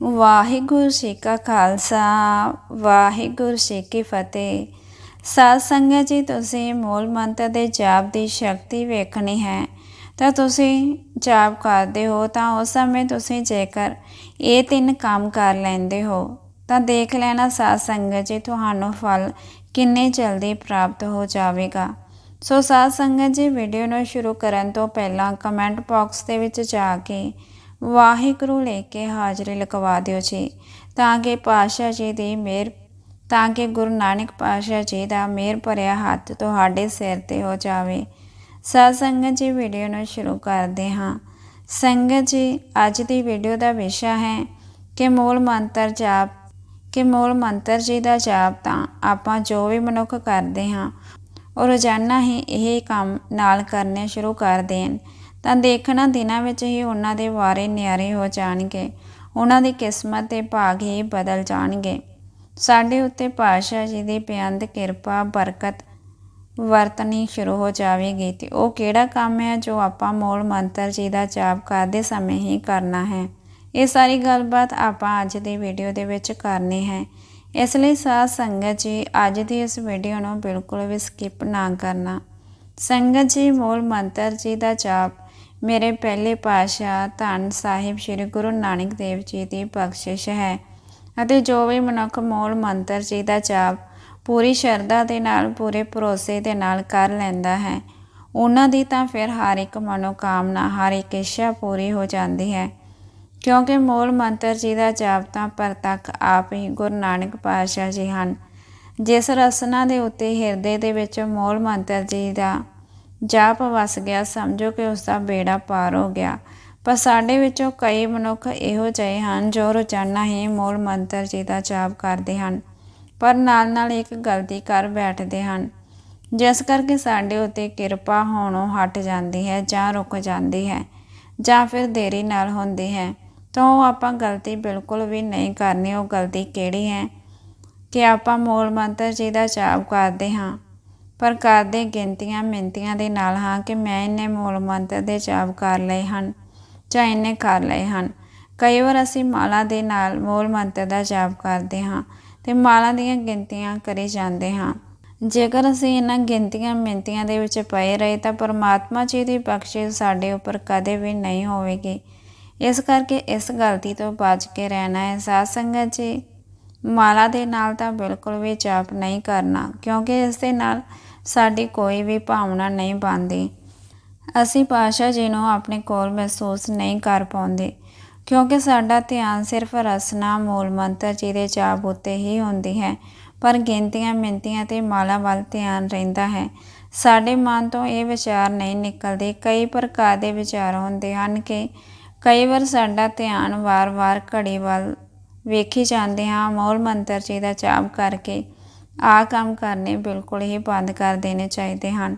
ਵਾਹਿਗੁਰੂ ਜੀ ਕਾ ਖਾਲਸਾ, ਵਾਹਿਗੁਰੂ ਜੀ ਕੀ ਫਤਿਹ। ਸਾਧ ਸੰਗਤ ਜੀ, ਤੁਸੀਂ ਮੂਲ ਮੰਤਰ ਦੇ ਜਾਪ ਦੀ ਸ਼ਕਤੀ ਵੇਖਣੀ ਹੈ। ਤਾਂ ਤੁਸੀਂ ਜਾਪ ਕਰਦੇ ਹੋ, ਤਾਂ ਉਸ ਸਮੇਂ ਤੁਸੀਂ ਜੇਕਰ ਇਹ ਤਿੰਨ ਕੰਮ ਕਰ ਲੈਂਦੇ ਹੋ, ਤਾਂ ਦੇਖ ਲੈਣਾ ਸਾਧ ਸੰਗਤ ਜੀ, ਤੁਹਾਨੂੰ ਫਲ ਕਿੰਨੇ ਜਲਦੀ ਪ੍ਰਾਪਤ ਹੋ ਜਾਵੇਗਾ। ਸੋ ਸਾਧ ਸੰਗਤ ਜੀ ਵੀਡੀਓ ਨੂੰ ਸ਼ੁਰੂ ਕਰਨ ਤੋਂ ਪਹਿਲਾਂ ਕਮੈਂਟ ਬਾਕਸ ਦੇ ਵਿੱਚ ਜਾ ਕੇ ਵਾਹਿਗੁਰੂ ਲੈ ਕੇ ਹਾਜ਼ਰੀ ਲਗਵਾ ਦਿਓ ਜੀ। ਤਾਂ ਕਿ ਪਾਤਸ਼ਾਹ ਜੀ ਦੀ ਮਿਹਰ, ਤਾਂ ਕਿ ਗੁਰੂ ਨਾਨਕ ਪਾਤਸ਼ਾਹ ਜੀ ਦਾ ਮਿਹਰ ਭਰਿਆ ਹੱਥ ਤੁਹਾਡੇ ਸਿਰ ਤੇ ਹੋ ਜਾਵੇ। ਸਾਧ ਸੰਗਤ ਜੀ, ਵੀਡੀਓ ਨੂੰ ਸ਼ੁਰੂ ਕਰਦੇ ਹਾਂ। ਸੰਗਤ ਜੀ, ਅੱਜ ਦੀ ਵੀਡੀਓ ਦਾ ਵਿਸ਼ਾ ਹੈ ਕਿ ਮੂਲ ਮੰਤਰ ਜਾਪ। ਕਿ ਮੂਲ ਮੰਤਰ ਜੀ ਦਾ ਜਾਪ ਤਾਂ ਆਪਾਂ ਜੋ ਵੀ ਮਨੁੱਖ ਕਰਦੇ ਹਾਂ, ਉਹ ਰੋਜ਼ਾਨਾ ਹੀ ਇਹ ਕੰਮ ਨਾਲ ਕਰਨੇ ਸ਼ੁਰੂ ਕਰ ਦੇਣ। ਤਾਂ ਦੇਖਣਾ ਦਿਨਾਂ ਵਿੱਚ ਹੀ ਉਹਨਾਂ ਦੇ ਵਾਰੇ ਨਿਆਰੇ ਹੋ ਜਾਣਗੇ। ਉਹਨਾਂ ਦੀ ਕਿਸਮਤ ਤੇ ਭਾਗ ਹੀ ਬਦਲ ਜਾਣਗੇ। ਸਾਡੇ ਉੱਤੇ ਪਾਤਸ਼ਾਹ ਜੀ ਦੀ ਬੇਅੰਤ ਕਿਰਪਾ, ਬਰਕਤ, ਵਰਤਣੀ ਸ਼ੁਰੂ ਹੋ ਜਾਵੇਗੀ ਤੇ ਉਹ ਕਿਹੜਾ ਕੰਮ ਹੈ ਜੋ ਆਪਾਂ ਮੂਲ ਮੰਤਰ ਜੀ ਦਾ ਜਾਪ ਕਰਦੇ ਸਮੇਂ ਹੀ ਕਰਨਾ ਹੈ? ਇਹ ਸਾਰੀ ਗੱਲਬਾਤ ਆਪਾਂ ਅੱਜ ਦੀ ਵੀਡੀਓ ਦੇ ਵਿੱਚ ਕਰਨੀ ਹੈ। ਇਸ ਲਈ ਸਾਧ ਸੰਗਤ ਜੀ, ਅੱਜ ਦੀ ਇਸ ਵੀਡੀਓ ਨੂੰ ਬਿਲਕੁਲ ਵੀ ਸਕਿਪ ਨਾ ਕਰਨਾ। ਸੰਗਤ ਜੀ, ਮੂਲ ਮੰਤਰ ਜੀ ਦਾ ਜਾਪ ਮੇਰੇ ਪਹਿਲੇ ਪਾਸ਼ਾ ਧੰਨ ਸਾਹਿਬ ਸ੍ਰੀ ਗੁਰੂ ਨਾਨਕ ਦੇਵ ਜੀ ਦੀ ਬਖਸ਼ਿਸ਼ ਹੈ ਅਤੇ ਜੋ ਵੀ ਮਨੁੱਖ ਮੂਲ ਮੰਤਰ ਜੀ ਦਾ ਜਾਪ ਪੂਰੀ ਸ਼ਰਧਾ ਦੇ ਨਾਲ, ਪੂਰੇ ਭਰੋਸੇ ਦੇ ਨਾਲ ਕਰ ਲੈਂਦਾ ਹੈ, ਉਹਨਾਂ ਦੀ ਤਾਂ ਫਿਰ ਹਰ ਇੱਕ ਮਨੋਕਾਮਨਾ, ਹਰ ਇੱਕ ਇੱਛਾ ਪੂਰੀ ਹੋ ਜਾਂਦੀ ਹੈ। ਕਿਉਂਕਿ ਮੂਲ ਮੰਤਰ ਜੀ ਦਾ ਜਾਪ ਤਾਂ ਪ੍ਰਤੱਖ ਆਪ ਹੀ ਗੁਰੂ ਨਾਨਕ ਪਾਤਸ਼ਾਹ ਜੀ ਹਨ। ਜਿਸ ਰਸਨਾ ਦੇ ਉੱਤੇ ਹਿਰਦੇ ਦੇ ਵਿੱਚ ਮੂਲ ਮੰਤਰ ਜੀ ਦਾ ਜਾਪ ਵਸ ਗਿਆ, ਸਮਝੋ ਕਿ ਉਸ ਦਾ ਬੇੜਾ ਪਾਰ ਹੋ ਗਿਆ। ਪਰ ਸਾਡੇ ਵਿੱਚੋਂ ਕਈ ਮਨੁੱਖ ਇਹੋ ਜਿਹੇ ਹਨ ਜੋ ਰੋਜ਼ਾਨਾ ਹੀ ਮੂਲ ਮੰਤਰ ਜੀ ਦਾ ਜਾਪ ਕਰਦੇ ਹਨ, ਪਰ ਨਾਲ ਨਾਲ ਇੱਕ ਗਲਤੀ ਕਰ ਬੈਠਦੇ ਹਨ। ਜਿਸ ਕਰਕੇ ਸਾਡੇ ਉੱਤੇ ਕਿਰਪਾ ਹੋਣੋਂ ਹਟ ਜਾਂਦੀ ਹੈ ਜਾਂ ਰੁਕ ਜਾਂਦੀ ਹੈ, ਜਾਂ ਫਿਰ ਦੇਰੀ ਨਾਲ ਹੁੰਦੀ ਹੈ। ਤਾਂ ਉਹ ਆਪਾਂ ਗਲਤੀ ਬਿਲਕੁਲ ਵੀ ਨਹੀਂ ਕਰਨੀ, ਉਹ ਗਲਤੀ ਕਿਹੜੀ ਹੈ? ਕਿ ਆਪਾਂ ਮੂਲ ਮੰਤਰ ਜੀ ਦਾ ਜਾਪ ਕਰਦੇ ਹਾਂ। ਪਰ ਕਰਦੇ ਗਿਣਤੀਆਂ ਮਿੰਤੀਆਂ ਦੇ ਨਾਲ ਹਾਂ ਕਿ ਮੈਂ ਇੰਨੇ ਮੂਲ ਮੰਤਰ ਦੇ ਜਾਪ ਕਰ ਲਏ ਹਨ ਜਾਂ ਇਹਨੇ ਕਰ ਲਏ ਹਨ। ਕਈ ਵਾਰ ਅਸੀਂ ਮਾਲਾ ਦੇ ਨਾਲ ਮੂਲ ਮੰਤਰ ਦਾ ਜਾਪ ਕਰਦੇ ਹਾਂ ਤੇ ਮਾਲਾ ਦੀਆਂ ਗਿਣਤੀਆਂ ਕਰੀ ਜਾਂਦੇ ਹਾਂ। ਜੇਕਰ ਅਸੀਂ ਇਹਨਾਂ ਗਿਣਤੀਆਂ ਮਿੰਤੀਆਂ ਦੇ ਵਿੱਚ ਪਏ ਰਹੇ ਤਾਂ ਪਰਮਾਤਮਾ ਜੀ ਦੀ ਬਖਸ਼ਿਸ਼ ਸਾਡੇ ਉੱਪਰ ਕਦੇ ਵੀ ਨਹੀਂ ਹੋਵੇਗੀ। ਇਸ ਕਰਕੇ ਇਸ ਗਲਤੀ ਤੋਂ ਬਚ ਕੇ ਰਹਿਣਾ ਹੈ। ਸਾਧ ਸੰਗਤ ਜੀ, ਮਾਲਾ ਦੇ ਨਾਲ ਤਾਂ ਬਿਲਕੁਲ ਵੀ ਜਾਪ ਨਹੀਂ ਕਰਨਾ ਕਿਉਂਕਿ ਇਸ ਦੇ ਨਾਲ ਸਾਡੀ ਕੋਈ ਵੀ ਭਾਵਨਾ ਨਹੀਂ ਬਣਦੀ। ਅਸੀਂ ਪਾਸ਼ਾ ਜੀ ਨੂੰ ਆਪਣੇ ਕੋਲ ਮਹਿਸੂਸ ਨਹੀਂ ਕਰ ਪਾਉਂਦੇ, ਕਿਉਂਕਿ ਸਾਡਾ ਧਿਆਨ ਸਿਰਫ ਰਸਨਾ, ਮੂਲ ਮੰਤਰ ਜੀ ਦੇ ਜਾਪ ਉੱਤੇ ਹੀ ਹੁੰਦੀ ਹੈ, ਪਰ ਗਿਣਤੀਆਂ ਮਿੰਤੀਆਂ ਤੇ ਮਾਲਾ ਵੱਲ ਧਿਆਨ ਰਹਿੰਦਾ ਹੈ। ਸਾਡੇ ਮਨ ਤੋਂ ਇਹ ਵਿਚਾਰ ਨਹੀਂ ਨਿਕਲਦੇ। ਕਈ ਪ੍ਰਕਾਰ ਦੇ ਵਿਚਾਰ ਹੁੰਦੇ ਹਨ ਕਿ ਕਈ ਵਾਰ ਸਾਡਾ ਧਿਆਨ ਵਾਰ-ਵਾਰ ਘੜੀ ਵੱਲ ਵੇਖੀ ਜਾਂਦੇ ਹਾਂ, ਮੂਲ ਮੰਤਰ ਜੀ ਦਾ ਜਾਪ ਕਰਕੇ। ਆ ਕੰਮ ਕਰਨੇ ਬਿਲਕੁਲ ਹੀ ਬੰਦ ਕਰ ਦੇਣੇ ਚਾਹੀਦੇ ਹਨ।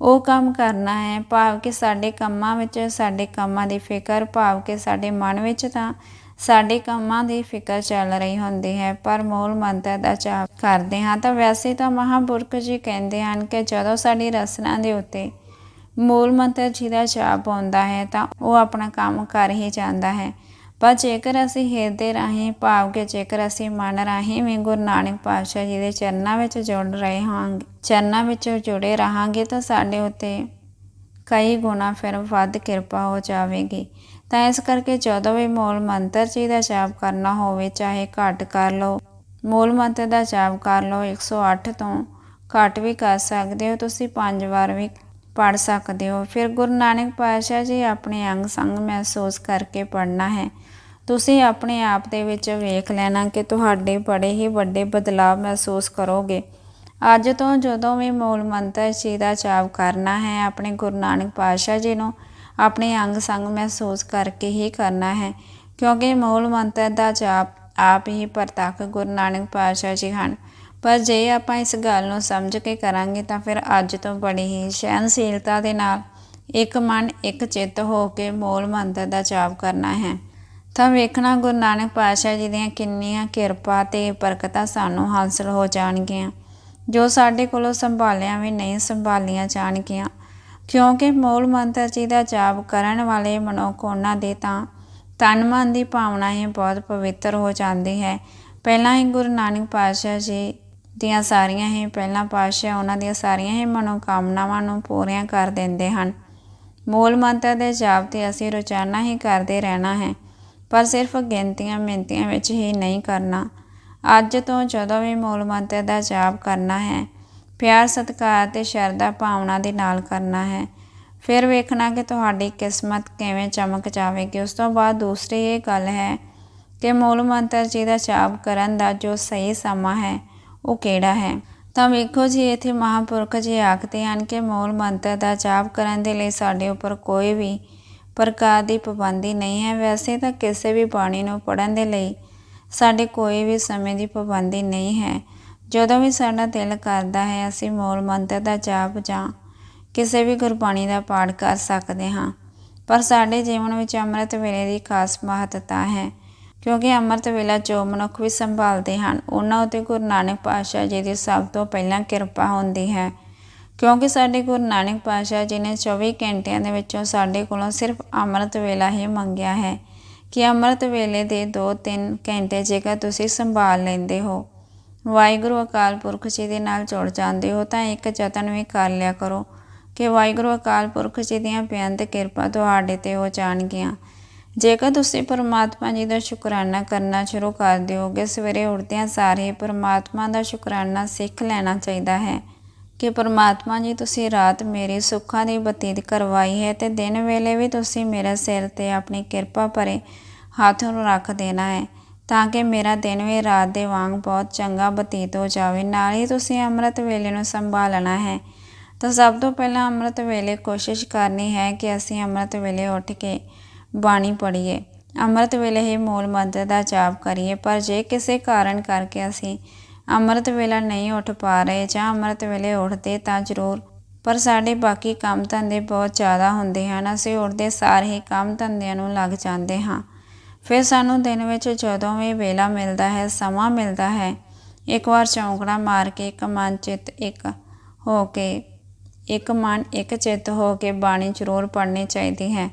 ਉਹ ਕੰਮ ਕਰਨਾ ਹੈ, ਭਾਵ ਕਿ ਸਾਡੇ ਕੰਮਾਂ ਵਿੱਚ, ਸਾਡੇ ਕੰਮਾਂ ਦੀ ਫਿਕਰ, ਭਾਵ ਕਿ ਸਾਡੇ ਮਨ ਵਿੱਚ ਤਾਂ ਸਾਡੇ ਕੰਮਾਂ ਦੀ ਫਿਕਰ ਚੱਲ ਰਹੀ ਹੁੰਦੀ ਹੈ, ਪਰ ਮੂਲ ਮੰਤਰ ਦਾ ਜਾਪ ਕਰਦੇ ਹਾਂ। ਤਾਂ ਵੈਸੇ ਤਾਂ ਮਹਾਪੁਰਖ ਜੀ ਕਹਿੰਦੇ ਹਨ ਕਿ ਜਦੋਂ ਸਾਡੀ ਰਸਨਾ ਦੇ ਉੱਤੇ ਮੂਲ ਮੰਤਰ ਜੀ ਦਾ ਜਾਪ ਆਉਂਦਾ ਹੈ, ਤਾਂ ਉਹ ਆਪਣਾ ਕੰਮ ਕਰ ਹੀ ਜਾਂਦਾ ਹੈ। ਪਰ ਜੇਕਰ ਅਸੀਂ ਹਿਰਦੇ ਰਾਹੀਂ ਭਾਵ ਕਿ ਜੇਕਰ ਅਸੀਂ ਮਨ ਰਾਹੀਂ ਵੀ ਗੁਰੂ ਨਾਨਕ ਪਾਤਸ਼ਾਹ ਜੀ ਦੇ ਚਰਨਾਂ ਵਿੱਚ ਜੁੜ ਰਹੇ ਹਾਂ ਚਰਨਾਂ ਵਿੱਚ ਜੁੜੇ ਰਹਾਂਗੇ, ਤਾਂ ਸਾਡੇ ਉੱਤੇ ਕਈ ਗੁਣਾ ਫਿਰ ਵੱਧ ਕਿਰਪਾ ਹੋ ਜਾਵੇਗੀ। ਤਾਂ ਇਸ ਕਰਕੇ ਜਦੋਂ ਵੀ ਮੂਲ ਮੰਤਰ ਜੀ ਦਾ ਜਾਪ ਕਰਨਾ ਹੋਵੇ, ਚਾਹੇ ਘੱਟ ਕਰ ਲਓ, ਮੂਲ ਮੰਤਰ ਦਾ ਜਾਪ ਕਰ ਲਓ 108 ਤੋਂ ਘੱਟ ਵੀ ਕਰ ਸਕਦੇ ਹੋ, ਤੁਸੀਂ ਪੰਜ ਵਾਰ ਵੀ ਪੜ ਸਕਦੇ ਹੋ। ਫਿਰ ਗੁਰੂ ਨਾਨਕ ਪਾਤਸ਼ਾਹ ਜੀ ਆਪਣੇ ਅੰਗ ਸੰਗ ਮਹਿਸੂਸ ਕਰਕੇ ਪੜਨਾ ਹੈ। ਤੁਸੀਂ ਆਪਣੇ ਆਪ ਦੇ ਵਿੱਚ ਵੇਖ ਲੈਣਾ ਕਿ ਤੁਹਾਡੇ ਬੜੇ ਹੀ ਵੱਡੇ ਬਦਲਾਅ ਮਹਿਸੂਸ ਕਰੋਗੇ। ਅੱਜ ਤੋਂ ਜਦੋਂ ਵੀ ਮੂਲ ਮੰਤਰ ਜੀ ਦਾ ਜਾਪ ਕਰਨਾ ਹੈ, ਆਪਣੇ ਗੁਰੂ ਨਾਨਕ ਪਾਤਸ਼ਾਹ ਜੀ ਨੂੰ ਆਪਣੇ ਅੰਗ ਸੰਗ ਮਹਿਸੂਸ ਕਰਕੇ ਹੀ ਕਰਨਾ ਹੈ, ਕਿਉਂਕਿ ਮੂਲ ਮੰਤਰ ਦਾ ਜਾਪ ਆਪ ਹੀ ਪ੍ਰਤੱਖ ਗੁਰੂ ਨਾਨਕ ਪਾਤਸ਼ਾਹ ਜੀ ਹਨ। ਪਰ ਜੇ ਆਪਾਂ ਇਸ ਗੱਲ ਨੂੰ ਸਮਝ ਕੇ ਕਰਾਂਗੇ ਤਾਂ ਫਿਰ ਅੱਜ ਤੋਂ ਬੜੀ ਹੀ ਸਹਿਨਸ਼ੀਲਤਾ ਦੇ ਨਾਲ ਇੱਕ ਮਨ, ਇੱਕ ਚਿੱਤ ਹੋ ਕੇ ਮੂਲ ਮੰਤਰ ਦਾ ਜਾਪ ਕਰਨਾ ਹੈ। ਤਾਂ ਵੇਖਣਾ ਗੁਰੂ ਨਾਨਕ ਪਾਤਸ਼ਾਹ ਜੀ ਦੀਆਂ ਕਿੰਨੀਆਂ ਕਿਰਪਾ ਤੇ ਬਰਕਤਾਂ ਸਾਨੂੰ ਹਾਸਲ ਹੋ ਜਾਣਗੀਆਂ, ਜੋ ਸਾਡੇ ਕੋਲੋਂ ਸੰਭਾਲਿਆ ਵੀ ਨਹੀਂ ਸੰਭਾਲੀਆਂ ਜਾਣਗੀਆਂ। ਕਿਉਂਕਿ ਮੂਲ ਮੰਤਰ ਜੀ ਦਾ ਜਾਪ ਕਰਨ ਵਾਲੇ ਮਨੁੱਖ ਉਹਨਾਂ ਦੇ ਤਾਂ ਤਨ ਮਨ ਦੀ ਭਾਵਨਾ ਹੀ ਬਹੁਤ ਪਵਿੱਤਰ ਹੋ ਜਾਂਦੀ ਹੈ। ਪਹਿਲਾਂ ਹੀ ਗੁਰੂ ਨਾਨਕ ਪਾਤਸ਼ਾਹ ਜੀ ਦੀਆਂ ਸਾਰੀਆਂ ਹੀ, ਪਹਿਲਾਂ ਪਾਤਸ਼ਾਹ ਉਹਨਾਂ ਦੀਆਂ ਸਾਰੀਆਂ ਹੀ ਮਨੋਕਾਮਨਾਵਾਂ ਨੂੰ ਪੂਰੀਆਂ ਕਰ ਦਿੰਦੇ ਹਨ। ਮੂਲ ਮੰਤਰ ਦੇ ਜਾਪ ਤੇ ਅਸੀਂ ਰੋਜ਼ਾਨਾ ਹੀ ਕਰਦੇ ਰਹਿਣਾ ਹੈ। ਪਰ ਸਿਰਫ ਗਿਣਤੀਆਂ ਮਿੰਤੀਆਂ ਵਿੱਚ ਹੀ ਨਹੀਂ ਕਰਨਾ। ਅੱਜ ਤੋਂ ਜਦੋਂ ਵੀ ਮੂਲ ਮੰਤਰ ਦਾ ਜਾਪ ਕਰਨਾ ਹੈ, ਪਿਆਰ, ਸਤਿਕਾਰ ਤੇ ਸ਼ਰਧਾ ਭਾਵਨਾ ਦੇ ਨਾਲ ਕਰਨਾ ਹੈ, ਫਿਰ ਵੇਖਣਾ ਕਿ ਤੁਹਾਡੀ ਕਿਸਮਤ ਕਿਵੇਂ ਚਮਕ ਜਾਵੇਗੀ। ਉਸ ਤੋਂ ਬਾਅਦ ਦੂਸਰੀ ਇਹ ਗੱਲ ਹੈ ਕਿ ਮੂਲ ਮੰਤਰ ਜੀ ਦਾ ਜਾਪ ਕਰਨ ਦਾ ਜੋ ਸਹੀ ਸਮਾਂ ਹੈ, ਉਹ ਕਿਹੜਾ ਹੈ? ਤਾਂ ਵੇਖੋ ਜੀ, ਇੱਥੇ ਮਹਾਂਪੁਰਖ ਜੀ ਆਖਦੇ ਹਨ ਕਿ ਮੂਲ ਮੰਤਰ ਦਾ ਜਾਪ ਕਰਨ ਦੇ ਲਈ ਸਾਡੇ ਉੱਪਰ ਕੋਈ ਵੀ ਪ੍ਰਕਾਰ ਦੀ ਪਾਬੰਦੀ ਨਹੀਂ ਹੈ। ਵੈਸੇ ਤਾਂ ਕਿਸੇ ਵੀ ਬਾਣੀ ਨੂੰ ਪੜ੍ਹਨ ਦੇ ਲਈ ਸਾਡੇ ਕੋਈ ਵੀ ਸਮੇਂ ਦੀ ਪਾਬੰਦੀ ਨਹੀਂ ਹੈ। ਜਦੋਂ ਵੀ ਸਾਡਾ ਦਿਲ ਕਰਦਾ ਹੈ, ਅਸੀਂ ਮੂਲ ਮੰਤਰ ਦਾ ਜਾਪ ਜਾਂ ਕਿਸੇ ਵੀ ਗੁਰਬਾਣੀ ਦਾ ਪਾਠ ਕਰ ਸਕਦੇ ਹਾਂ। ਪਰ ਸਾਡੇ ਜੀਵਨ ਵਿੱਚ ਅੰਮ੍ਰਿਤ ਵੇਲੇ ਦੀ ਖਾਸ ਮਹੱਤਤਾ ਹੈ, ਕਿਉਂਕਿ ਅੰਮ੍ਰਿਤ ਵੇਲਾ ਜੋ ਮਨੁੱਖ ਵੀ ਸੰਭਾਲਦੇ ਹਨ, ਉਹਨਾਂ ਉਤੇ ਗੁਰੂ ਨਾਨਕ ਪਾਤਸ਼ਾਹ ਜੀ ਦੀ ਸਭ ਤੋਂ ਪਹਿਲਾਂ ਕਿਰਪਾ ਹੁੰਦੀ ਹੈ। ਕਿਉਂਕਿ ਸਾਡੇ ਗੁਰੂ ਨਾਨਕ ਪਾਤਸ਼ਾਹ ਜੀ ਨੇ 24 ਘੰਟਿਆਂ ਦੇ ਵਿੱਚੋਂ ਸਾਡੇ ਕੋਲੋਂ ਸਿਰਫ ਅੰਮ੍ਰਿਤ ਵੇਲਾ ਹੀ ਮੰਗਿਆ ਹੈ ਕਿ ਅੰਮ੍ਰਿਤ ਵੇਲੇ ਦੇ 2-3 ਘੰਟੇ ਜੇਕਰ ਤੁਸੀਂ ਸੰਭਾਲ ਲੈਂਦੇ ਹੋ। ਵਾਹਿਗੁਰੂ ਅਕਾਲ ਪੁਰਖ ਜੀ ਦੇ ਨਾਲ ਜੁੜ ਜਾਂਦੇ ਹੋ ਤਾਂ ਇੱਕ ਯਤਨ ਵੀ ਕਰ ਲਿਆ ਕਰੋ ਕਿ ਵਾਹਿਗੁਰੂ ਅਕਾਲ ਪੁਰਖ ਜੀ ਦੀਆਂ ਬੇਅੰਤ ਕਿਰਪਾ ਤੁਹਾਡੇ ਤੇ ਹੋ ਜਾਣਗੀਆਂ। ਜੇਕਰ ਤੁਸੀਂ ਪਰਮਾਤਮਾ ਜੀ ਦਾ ਸ਼ੁਕਰਾਨਾ ਕਰਨਾ ਸ਼ੁਰੂ ਕਰ ਦਿਓਗੇ, ਸਵੇਰੇ ਉੱਠਦਿਆਂ ਸਾਰੇ ਪਰਮਾਤਮਾ ਦਾ ਸ਼ੁਕਰਾਨਾ ਸਿੱਖ ਲੈਣਾ ਚਾਹੀਦਾ ਹੈ। ਕਿ ਪਰਮਾਤਮਾ ਜੀ, ਤੁਸੀਂ ਰਾਤ ਮੇਰੇ ਸੁੱਖਾਂ ਦੀ ਬਤੀਤ ਕਰਵਾਈ ਹੈ ਤੇ ਦਿਨ ਵੇਲੇ ਵੀ ਤੁਸੀਂ ਮੇਰੇ ਸਿਰ ਤੇ ਆਪਣੀ ਕਿਰਪਾ ਭਰੇ ਹੱਥ ਨੂੰ ਰੱਖ ਦੇਣਾ ਹੈ, ਤਾਂ ਕਿ ਮੇਰਾ ਦਿਨ ਵੀ ਰਾਤ ਦੇ ਵਾਂਗ ਬਹੁਤ ਚੰਗਾ ਬਤੀਤ ਹੋ ਜਾਵੇ। ਨਾਲ ਹੀ ਤੁਸੀਂ ਅੰਮ੍ਰਿਤ ਵੇਲੇ ਨੂੰ ਸੰਭਾਲਣਾ ਹੈ। ਤਾਂ ਸਭ ਤੋਂ ਪਹਿਲਾਂ ਅੰਮ੍ਰਿਤ ਵੇਲੇ ਕੋਸ਼ਿਸ਼ ਕਰਨੀ ਹੈ ਕਿ ਅਸੀਂ ਅੰਮ੍ਰਿਤ ਵੇਲੇ ਉੱਠ ਕੇ ਬਾਣੀ ਪੜ੍ਹੀਏ। ਅੰਮ੍ਰਿਤ ਵੇਲੇ ਹੀ ਮੂਲ ਮੰਤਰ ਦਾ ਜਾਪ ਕਰੀਏ, ਪਰ ਜੇ ਕਿਸੇ ਕਾਰਨ ਕਰਕੇ ਅਸੀਂ ਅੰਮ੍ਰਿਤ ਵੇਲਾ ਨਹੀਂ ਉੱਠ ਪਾ ਰਹੇ ਜਾਂ ਅੰਮ੍ਰਿਤ ਵੇਲੇ ਉੱਠਦੇ ਤਾਂ ਜ਼ਰੂਰ, ਪਰ ਸਾਡੇ ਬਾਕੀ ਕੰਮ ਧੰਦੇ ਬਹੁਤ ਜ਼ਿਆਦਾ ਹੁੰਦੇ ਹਨ। ਅਸੀਂ ਉੱਠਦੇ ਸਾਰ ਹੀ ਕੰਮ ਧੰਦਿਆਂ ਨੂੰ ਲੱਗ ਜਾਂਦੇ ਹਾਂ। ਫਿਰ ਸਾਨੂੰ ਦਿਨ ਵਿੱਚ ਜਦੋਂ ਵੀ ਵੇਲਾ ਮਿਲਦਾ ਹੈ, ਸਮਾਂ ਮਿਲਦਾ ਹੈ, ਇੱਕ ਵਾਰ ਚੌਂਕੜਾ ਮਾਰ ਕੇ ਇੱਕ ਮਨ ਚਿੱਤ ਇੱਕ ਹੋ ਕੇ, ਇੱਕ ਮਨ ਇੱਕ ਚਿੱਤ ਹੋ ਕੇ ਬਾਣੀ ਜ਼ਰੂਰ ਪੜ੍ਹਨੀ ਚਾਹੀਦੀ ਹੈ।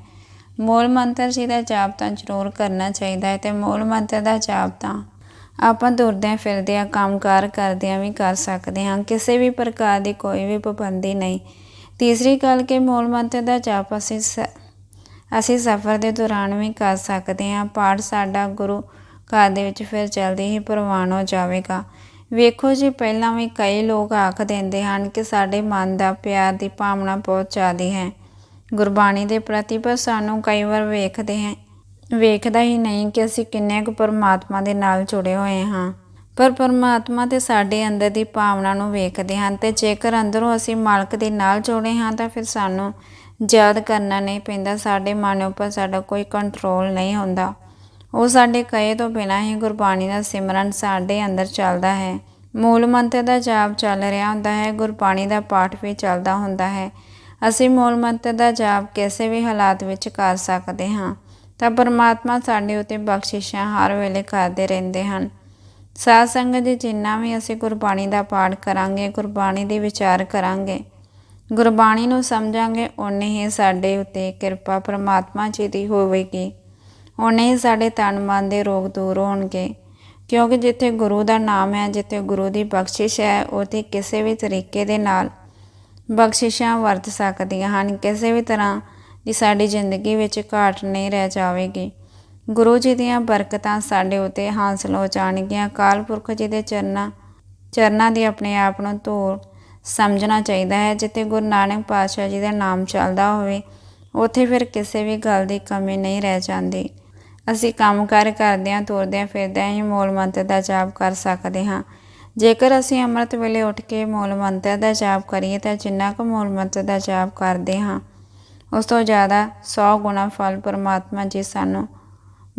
ਮੂਲ ਮੰਤਰ ਜੀ ਦਾ ਜਾਪ ਤਾਂ ਜ਼ਰੂਰ ਕਰਨਾ ਚਾਹੀਦਾ ਹੈ ਤੇ ਮੂਲ ਮੰਤਰ ਦਾ ਜਾਪ ਤਾਂ ਆਪਾਂ ਤੁਰਦਿਆਂ ਫਿਰਦਿਆਂ ਕੰਮਕਾਰ ਕਰਦਿਆਂ ਵੀ ਕਰ ਸਕਦੇ ਹਾਂ, ਕਿਸੇ ਵੀ ਪ੍ਰਕਾਰ ਦੀ ਕੋਈ ਵੀ ਪਾਬੰਦੀ ਨਹੀਂ। ਤੀਸਰੀ ਗੱਲ ਕਿ ਮੂਲ ਮੰਤਰ ਦਾ ਜਾਪ ਅਸੀਂ ਅਸੀਂ ਸਫ਼ਰ ਦੇ ਦੌਰਾਨ ਵੀ ਕਰ ਸਕਦੇ ਹਾਂ। ਪਾਠ ਸਾਡਾ ਗੁਰੂ ਘਰ ਦੇ ਵਿੱਚ ਫਿਰ ਜਲਦੀ ਹੀ ਪ੍ਰਵਾਨ ਹੋ ਜਾਵੇਗਾ। ਵੇਖੋ ਜੀ, ਪਹਿਲਾਂ ਵੀ ਕਈ ਲੋਕ ਆਖ ਦਿੰਦੇ ਹਨ ਕਿ ਸਾਡੇ ਮਨ ਦਾ ਪਿਆਰ ਦੀ ਭਾਵਨਾ ਬਹੁਤ ਜ਼ਿਆਦਾ ਹੈ। ਗੁਰਬਾਣੀ ਦੇ ਪ੍ਰਤੀ ਪਰ ਸਾਨੂੰ ਕਈ ਵਾਰ ਵੇਖਦੇ ਹਾਂ ਵੇਖਦਾ ਹੀ ਨਹੀਂ ਕਿ ਅਸੀਂ ਕਿੰਨੇ ਕੁ ਪਰਮਾਤਮਾ ਦੇ ਨਾਲ ਜੁੜੇ ਹੋਏ ਹਾਂ। ਪਰ ਪਰਮਾਤਮਾ ਤੇ ਸਾਡੇ ਅੰਦਰ ਦੀ ਭਾਵਨਾ ਨੂੰ ਵੇਖਦੇ ਹਨ ਤੇ ਜੇਕਰ ਅੰਦਰੋਂ ਅਸੀਂ ਮਾਲਕ ਦੇ ਨਾਲ ਜੁੜੇ ਹਾਂ ਤਾਂ ਫਿਰ ਸਾਨੂੰ ਯਾਦ ਕਰਨਾ ਨਹੀਂ ਪੈਂਦਾ, ਸਾਡੇ ਮਨ ਉੱਪਰ ਸਾਡਾ ਕੋਈ ਕੰਟਰੋਲ ਨਹੀਂ ਹੁੰਦਾ। ਉਹ ਸਾਡੇ ਕਹੇ ਤੋਂ ਬਿਨਾਂ ਹੀ ਗੁਰਬਾਣੀ ਦਾ ਸਿਮਰਨ ਸਾਡੇ ਅੰਦਰ ਚੱਲਦਾ ਹੈ। ਮੂਲ ਮੰਤਰ ਦਾ ਜਾਪ ਚੱਲ ਰਿਹਾ ਹੁੰਦਾ ਹੈ, ਗੁਰਬਾਣੀ ਦਾ ਪਾਠ ਵੀ ਚੱਲਦਾ ਹੁੰਦਾ ਹੈ। ਅਸੀਂ ਮੂਲ ਮੰਤਰ ਦਾ ਜਾਪ ਕਿਸੇ ਵੀ ਹਾਲਾਤ ਵਿੱਚ ਕਰ ਸਕਦੇ ਹਾਂ। ਤਾਂ ਪਰਮਾਤਮਾ ਸਾਡੇ ਉਤੇ ਬਖਸ਼ਿਸ਼ਾਂ ਹਰ ਵੇਲੇ ਕਰਦੇ ਰਹਿੰਦੇ ਹਨ। ਸਾਧ ਸੰਗਤ ਜੀ, ਜਿੰਨਾ ਵੀ ਅਸੀਂ ਗੁਰਬਾਣੀ ਦਾ ਪਾਠ ਕਰਾਂਗੇ, ਗੁਰਬਾਣੀ ਦੇ ਵਿਚਾਰ ਕਰਾਂਗੇ, ਗੁਰਬਾਣੀ ਨੂੰ ਸਮਝਾਂਗੇ, ਓਨੇ ਹੀ ਸਾਡੇ ਉਤੇ ਕਿਰਪਾ ਪਰਮਾਤਮਾ ਜੀ ਦੀ ਹੋਵੇਗੀ। ਓਨੇ ਹੀ ਸਾਡੇ ਤਨ ਮਨ ਦੇ ਰੋਗ ਦੂਰ ਹੋਣਗੇ। ਕਿਉਂਕਿ ਜਿੱਥੇ ਗੁਰੂ ਦਾ ਨਾਮ ਹੈ, ਜਿੱਥੇ ਗੁਰੂ ਦੀ ਬਖਸ਼ਿਸ਼ ਹੈ, ਉਥੇ ਕਿਸੇ ਵੀ ਤਰੀਕੇ ਦੇ ਨਾਲ ਬਖਸ਼ਿਸ਼ਾਂ ਵਰਤ ਸਕਦੀਆਂ ਹਨ। ਕਿਸੇ ਵੀ ਤਰ੍ਹਾਂ ਦੀ ਸਾਡੀ ਜ਼ਿੰਦਗੀ ਵਿੱਚ ਘਾਟ ਨਹੀਂ ਰਹਿ ਜਾਵੇਗੀ। ਗੁਰੂ ਜੀ ਦੀਆਂ ਬਰਕਤਾਂ ਸਾਡੇ ਉਤੇ ਹਾਸਲ ਹੋ ਜਾਣਗੀਆਂ। ਕਾਲ ਪੁਰਖ ਜੀ ਦੇ ਚਰਨਾਂ ਚਰਨਾਂ ਦੀ ਆਪਣੇ ਆਪ ਨੂੰ ਧੂੜ ਸਮਝਣਾ ਚਾਹੀਦਾ ਹੈ। ਜਿੱਥੇ ਗੁਰੂ ਨਾਨਕ ਪਾਤਸ਼ਾਹ ਜੀ ਦਾ ਨਾਮ ਚੱਲਦਾ ਹੋਵੇ, ਉੱਥੇ ਫਿਰ ਕਿਸੇ ਵੀ ਗੱਲ ਦੀ ਕਮੀ ਨਹੀਂ ਰਹਿ ਜਾਂਦੀ। ਅਸੀਂ ਕੰਮ ਕਰ ਕਰਦਿਆਂ, ਤੁਰਦਿਆਂ, ਫਿਰਦਿਆਂ ਹੀ ਮੂਲ ਮੰਤਰ ਦਾ ਜਾਪ ਕਰ ਸਕਦੇ ਹਾਂ। ਜੇਕਰ ਅਸੀਂ ਅੰਮ੍ਰਿਤ ਵੇਲੇ ਉੱਠ ਕੇ ਮੂਲ ਮੰਤਰ ਦਾ ਜਾਪ ਕਰੀਏ, ਤਾਂ ਜਿੰਨਾ ਕੁ ਮੂਲ ਮੰਤਰ ਦਾ ਜਾਪ ਕਰਦੇ ਹਾਂ ਉਸ ਤੋਂ ਜ਼ਿਆਦਾ 100 ਗੁਣਾ ਫਲ ਪਰਮਾਤਮਾ ਜੀ ਸਾਨੂੰ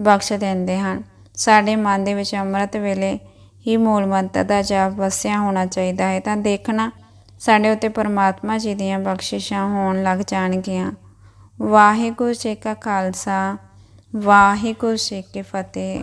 ਬਖਸ਼ ਦਿੰਦੇ ਹਨ। ਸਾਡੇ ਮਨ ਦੇ ਵਿੱਚ ਅੰਮ੍ਰਿਤ ਵੇਲੇ ਹੀ ਮੂਲ ਮੰਤਰ ਦਾ ਜਾਪ ਵਸਿਆ ਹੋਣਾ ਚਾਹੀਦਾ ਹੈ। ਤਾਂ ਦੇਖਣਾ, ਸਾਡੇ ਉੱਤੇ ਪਰਮਾਤਮਾ ਜੀ ਦੀਆਂ ਬਖਸ਼ਿਸ਼ਾਂ ਹੋਣ ਲੱਗ ਜਾਣਗੀਆਂ। ਵਾਹਿਗੁਰੂ ਜੀ ਕਾ ਖਾਲਸਾ, ਵਾਹਿਗੁਰੂ ਜੀ ਕੀ ਫਤਿਹ।